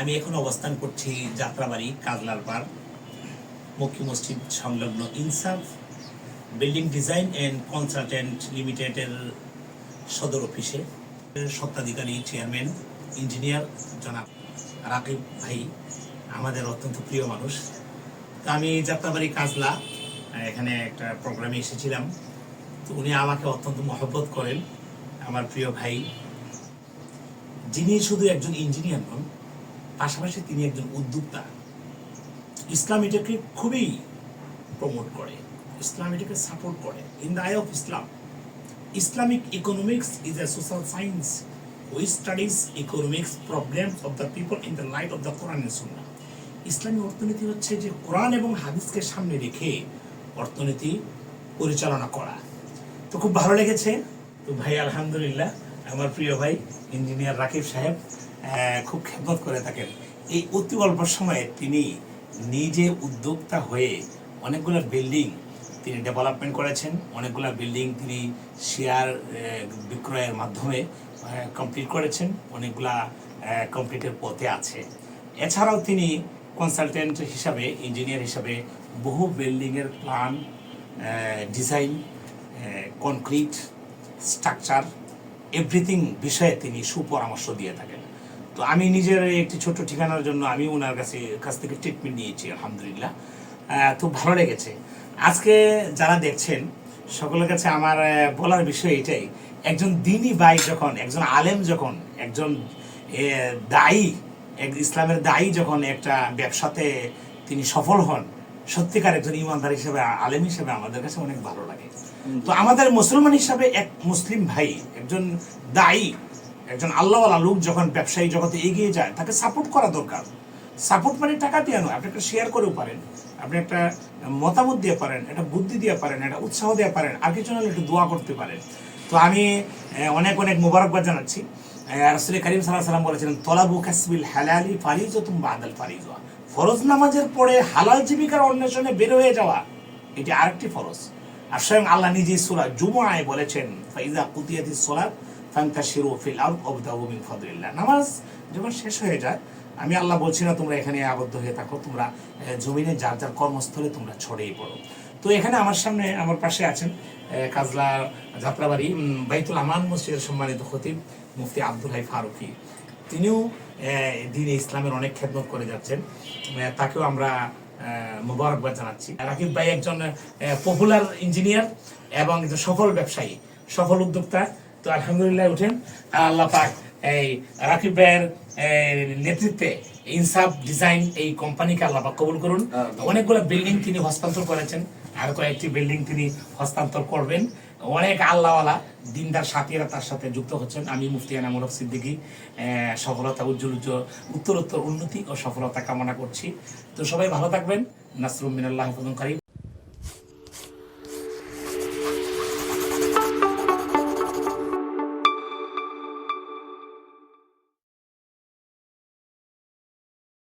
আমি এখন অবস্থান করছি যাত্রাবাড়ি কাজলার পার মক্কি মসজিদ সংলগ্ন ইনসাফ বিল্ডিং ডিজাইন অ্যান্ড কনসালটেন্ট লিমিটেডের সদর অফিসে। সত্ত্বাধিকারী চেয়ারম্যান, ইঞ্জিনিয়ার জনাব রাকিব ভাই, আমাদের অত্যন্ত প্রিয় মানুষ। তো আমি যাত্রাবাড়ি কাজলা, এখানে একটা প্রোগ্রামে এসেছিলাম। তো উনি আমাকে অত্যন্ত মহব্বত করেন, আমার প্রিয় ভাই। যিনি শুধু একজন ইঞ্জিনিয়ার নন পাশাপাশি তিনি একজন উদ্যোক্তা। ইসলাম এটাকে খুবই প্রমোট করে, ইসলাম এটাকে সাপোর্ট করে। In the eye of Islam Islamic economics is a social science we studies economics problems of the people in the light of the Quran Sunnah ইসলামী অর্থনীতি হচ্ছে যে কোরআন এবং হাদিসকে সামনে রেখে অর্থনীতি পরিচালনা করা। তো খুব ভালো লেগেছে। তো ভাই, আলহামদুলিল্লাহ, আমার প্রিয় ভাই ইঞ্জিনিয়ার রাকিব সাহেব খুব খেদমত করে থাকেন। এই অতি অল্প সময়ে তিনি নিজে উদ্যোক্তা হয়ে অনেকগুলো বিল্ডিং তিনি ডেভেলপমেন্ট করেছেন, অনেকগুলো বিল্ডিং তিনি শেয়ার বিক্রয়ের মাধ্যমে কমপ্লিট করেছেন, অনেকগুলা কমপ্লিটের পথে আছে। এছাড়াও তিনি কনসালটেন্ট হিসাবে ইঞ্জিনিয়ার হিসাবে বহু বিল্ডিংয়ের plan design concrete structure everything বিষয়ে তিনি সুপরামর্শ দিয়ে থাকেন। তো আমি নিজের একটি ছোট ঠিকানার জন্য আমি ওনার কাছে কাছ থেকে ট্রিটমেন্ট নিয়েছি, আলহামদুলিল্লাহ। তো ভালো লেগেছে। আজকে যারা দেখছেন, সকলের কাছে আমার বলার বিষয় এটাই, একজন দিনী ভাই যখন, একজন আলেম যখন, একজন দায়ী, এক ইসলামের দায়ী যখন একটা ব্যবসাতে তিনি সফল হন, সত্যিকার একজন ইমানদার হিসেবে, আলেম হিসেবে আমাদের কাছে অনেক ভালো লাগে। তো আমাদের মুসলমান হিসাবে এক মুসলিম ভাই, একজন দায়ী একজন আল্লাহওয়ালা লোক যখন ব্যবসায়ী জগতে এগিয়ে যায়, তাকে সাপোর্ট করা দরকার। সাপোর্ট মানে টাকা দিয়ে নয়, আপনি একটা শেয়ার করেও পারেন। আপনি একটা মতামত দিয়ে পারেন, একটা বুদ্ধি দিয়ে পারেন, একটা উৎসাহ দিয়ে পারেন, আর কিছু নাহলে একটু দোয়া করতে পারেন। তো আমি অনেক অনেক মোবারকবাদ জানাচ্ছি। রাসুল করিম সাল্লাহ সাল্লাম বলেছিলেন, তলাবু কাসবিল হালালি ফারিজ তুম বাদাল ফারিজ ফরজ নামাজের পরে হালাল জীবিকার অন্বেষণে বের হয়ে যাওয়া, এটি আরেকটি ফরজ। আর স্বয়ং আল্লাহ নিজেই সূরা জুমআয় বলেছেন ফাইজা কুতিয়াতিস সালাত ফান্তাশিরু ফিল আরদ, ওয়াবদাউ মিন ফাদলিল্লাহ। নামাজ যখন শেষ হয়ে যায়, আমি আল্লাহ বলছি না, তোমরা এখানে আবদ্ধ হয়ে থাকো, তোমরা জমিনে যার যার কর্মস্থলে তোমরা ছড়িয়ে পড়ো। তো এখানে আমার সামনে, আমার পাশে আছেন কাজলা যাত্রাবাড়ি বাইতুল আমান মসজিদের সম্মানিত খতিব মুফতি আব্দুল হাই ফারুকি। তিনিও দিন ইসলামের অনেক খেদমত করে যাচ্ছেন। তাকেও আমরা মোবারকবাদ জানাচ্ছি। রাকিব ভাই একজন পপুলার ইঞ্জিনিয়ার এবং একজন সফল ব্যবসায়ী, সফল উদ্যোক্তা। তো আলহামদুলিল্লাহ উঠেন। আল্লাহ পাক এই রাকিব ভাইয়ের নেতৃত্বে ইনসাফ ডিজাইন এই কোম্পানিকে আল্লাহ পাক কবুল করুন। অনেকগুলো বিল্ডিং তিনি হস্তান্তর করেছেন আর কয়েকটি বিল্ডিং তিনি হস্তান্তর করবেন। অনেক আল্লাহওয়ালা দিনদার সাথীরা তার সাথে যুক্ত হচ্ছেন। আমি মুফতি এনামুলক সিদ্দিকী সফলতা উজ্জ্বল উজ্জ্বল উত্তরোত্তর উন্নতি ও সফলতা কামনা করছি। তো সবাই ভালো থাকবেন। নাসরুম মিনাল্লাহ কারিম।